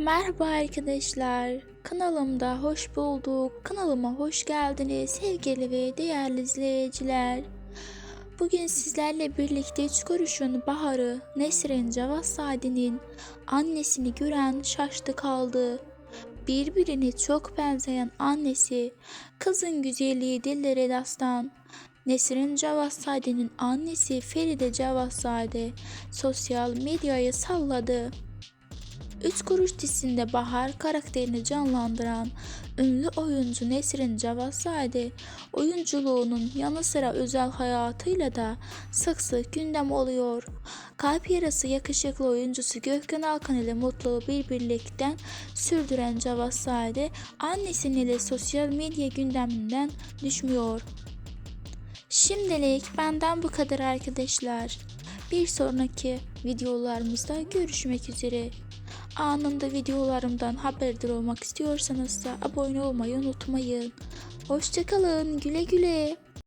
Merhaba arkadaşlar. Kanalımda hoş bulduk. Kanalıma hoş geldiniz sevgili ve değerli izleyiciler. Bugün sizlerle birlikte üç kuruşun Baharı Nesrin Cavasade'nin annesini gören şaştı kaldı. Birbirine çok benzeyen annesi, kızın güzelliği dillere dastan. Nesrin Cavasade'nin annesi Feride Cavasade sosyal medyayı salladı. Üç Kuruş dizisinde Bahar karakterini canlandıran ünlü oyuncu Nesrin Cavazade oyunculuğunun yanı sıra özel hayatıyla da sık sık gündem oluyor. Kalp yarası yakışıklı oyuncusu Gökhan Alkan ile mutlu bir birlikten sürdüren Cavazade annesinin ile sosyal medya gündeminden düşmüyor. Şimdilik benden bu kadar arkadaşlar. Bir sonraki videolarımızda görüşmek üzere. Anında videolarımdan haberdar olmak istiyorsanız da abone olmayı unutmayın. Hoşçakalın güle güle.